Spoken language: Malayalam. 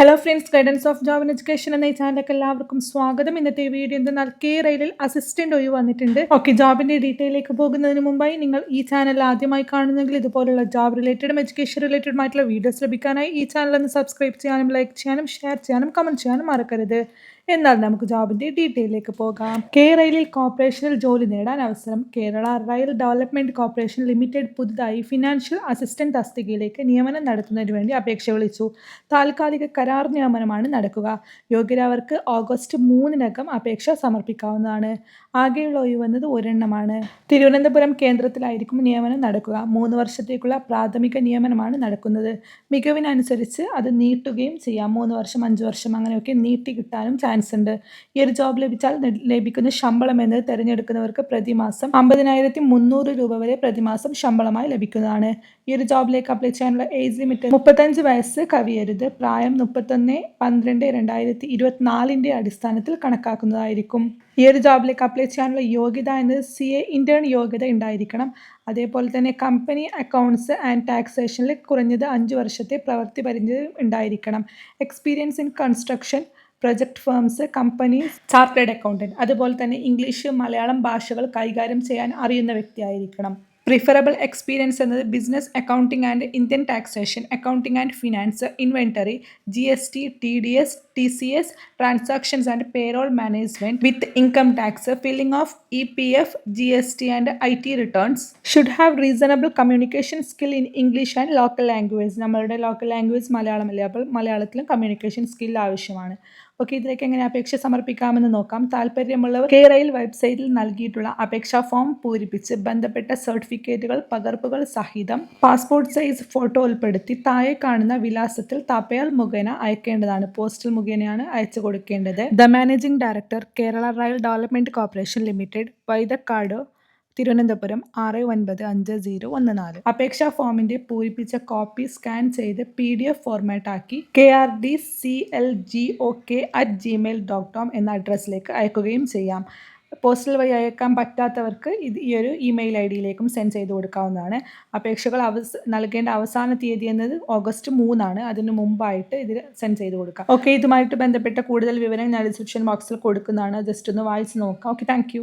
Hello friends guidance of job and education എന്ന ഈ ചാനലിലേക്ക് എല്ലാവർക്കും സ്വാഗതം. ഇന്നത്തെ വീഡിയോ എന്തെന്നാൽ കെ റെയിലിൽ അസിസ്റ്റന്റ് ഒഴിവ് വന്നിട്ടുണ്ട്. ഓക്കെ ജോബിന്റെ ഡീറ്റെയിലേക്ക് പോകുന്നതിന് മുമ്പായി നിങ്ങൾ ഈ ചാനൽ ആദ്യമായി കാണുന്നെങ്കിൽ ഇതുപോലുള്ള ജോബ് റിലേറ്റഡും എഡ്യൂക്കേഷൻ റിലേറ്റഡുമായിട്ടുള്ള വീഡിയോസ് ലഭിക്കാനായി ഈ ചാനൽ ഒന്ന് സബ്സ്ക്രൈബ് ചെയ്യാനും ലൈക്ക് ചെയ്യാനും ഷെയർ ചെയ്യാനും കമന്റ് ചെയ്യാനും മറക്കരുത്. എന്നാൽ നമുക്ക് ജോബിന്റെ ഡീറ്റെയിലേക്ക് പോകാം. കെ റെയിലിൽ കോർപ്പറേഷനിൽ ജോലി നേടാൻ അവസരം. Kerala rail development corporation limited പുതുതായി ഫിനാൻഷ്യൽ അസിസ്റ്റന്റ് തസ്തികയിലേക്ക് നിയമനം നടത്തുന്നതിന് വേണ്ടി അപേക്ഷ വിളിച്ചു. താൽക്കാലിക കരാർ നിയമനമാണ് നടക്കുക. യോഗ്യരാവർക്ക് ഓഗസ്റ്റ് മൂന്നിനകം അപേക്ഷ സമർപ്പിക്കാവുന്നതാണ്. ആകെയുള്ള ഒഴിവ് വന്നത് ഒരെണ്ണമാണ്. തിരുവനന്തപുരം കേന്ദ്രത്തിലായിരിക്കും നിയമനം നടക്കുക. മൂന്ന് വർഷത്തേക്കുള്ള പ്രാഥമിക നിയമനമാണ് നടക്കുന്നത്. മികവിനനുസരിച്ച് അത് നീട്ടുകയും ചെയ്യാം. മൂന്ന് വർഷം അഞ്ച് വർഷം അങ്ങനെയൊക്കെ നീട്ടി കിട്ടാനും ചാൻസ് ഉണ്ട്. ഈ ഒരു ജോബ് ലഭിച്ചാൽ ലഭിക്കുന്ന ശമ്പളം എന്നത് തിരഞ്ഞെടുക്കുന്നവർക്ക് പ്രതിമാസം അമ്പതിനായിരത്തി മുന്നൂറ് രൂപ വരെ പ്രതിമാസം ശമ്പളമായി ലഭിക്കുന്നതാണ്. ഈ ഒരു ജോബിലേക്ക് അപ്ലൈ ചെയ്യാനുള്ള ഏജ് ലിമിറ്റ് മുപ്പത്തഞ്ച് വയസ്സ് കവിയരുത്. പ്രായം മുപ്പത്തൊന്ന് പന്ത്രണ്ട് രണ്ടായിരത്തി ഇരുപത്തിനാലിന്റെ അടിസ്ഥാനത്തിൽ കണക്കാക്കുന്നതായിരിക്കും. ഈ ഒരു ജോബിലേക്ക് അപ്ലൈ ചെയ്യാനുള്ള യോഗ്യത എന്നത് സി എ ഇന്റേൺ യോഗ്യത ഉണ്ടായിരിക്കണം. അതേപോലെ തന്നെ കമ്പനി അക്കൗണ്ട്സ് ആൻഡ് ടാക്സേഷനിൽ കുറഞ്ഞത് അഞ്ച് വർഷത്തെ പ്രവൃത്തി പരിചയം ഉണ്ടായിരിക്കണം. Experience in construction project firms companies chartered accountant അതുപോലെ തന്നെ ഇംഗ്ലീഷ് മലയാളം ഭാഷകൾ കൈകാര്യം ചെയ്യാൻ അറിയുന്ന വ്യക്തിയായിരിക്കണം. പ്രിഫറബിൾ എക്സ്പീരിയൻസ് എന്നത് business accounting and Indian taxation accounting and finance inventory G S T T D S T C S transactions and payroll management with income tax filing of E P F G S T and I T returns should have reasonable communication skill in English and local language നമ്മളുടെ ലോക്കൽ ലാംഗ്വേജ് മലയാളമല്ലേ അപ്പോൾ മലയാളത്തിലും കമ്മ്യൂണിക്കേഷൻ സ്കിൽ ആവശ്യമാണ്. ഓക്കെ ഇതിലേക്ക് എങ്ങനെ അപേക്ഷ സമർപ്പിക്കാമെന്ന് നോക്കാം. താല്പര്യമുള്ളവർ കേരയിൽ വെബ്സൈറ്റിൽ നൽകിയിട്ടുള്ള അപേക്ഷാ ഫോം പൂരിപ്പിച്ച് ബന്ധപ്പെട്ട സർട്ടിഫിക്കറ്റുകൾ പകർപ്പുകൾ സഹിതം പാസ്പോർട്ട് സൈസ് ഫോട്ടോ ഉൾപ്പെടുത്തി താഴെ കാണുന്ന വിലാസത്തിൽ തപയാൽ മുഖേന അയക്കേണ്ടതാണ്. പോസ്റ്റൽ മുഖേനയാണ് അയച്ചു കൊടുക്കേണ്ടത്. The managing director Kerala rail development corporation limited Vaidakkad Thiruvananthapuram ആറ് ഒൻപത് അഞ്ച് സീറോ ഒന്ന് നാല്. അപേക്ഷാ ഫോമിന്റെ പൂരിപ്പിച്ച കോപ്പി സ്കാൻ ചെയ്ത് പി ഡി എഫ് ഫോർമാറ്റ് ആക്കി K R D C L G O K at Gmail dot com എന്ന അഡ്രസ്സിലേക്ക് അയക്കുകയും ചെയ്യാം. പോസ്റ്റൽ വഴി അയക്കാൻ പറ്റാത്തവർക്ക് ഇത് ഈ ഒരു ഇമെയിൽ ഐ ഡിയിലേക്കും സെൻഡ് ചെയ്ത് കൊടുക്കാവുന്നതാണ്. അപേക്ഷകൾ അവസ് നൽകേണ്ട അവസാന തീയതി എന്നത് ഓഗസ്റ്റ് മൂന്നാണ്. അതിന് മുമ്പായിട്ട് ഇതിൽ സെൻഡ് ചെയ്ത് കൊടുക്കാം. ഓക്കെ ഇതുമായിട്ട് ബന്ധപ്പെട്ട കൂടുതൽ വിവരങ്ങൾ ഞാൻ ഡിസ്ക്രിപ്ഷൻ ബോക്സിൽ കൊടുക്കുന്നതാണ്. ജസ്റ്റ് ഒന്ന് വായിച്ച് നോക്കാം. Okay thank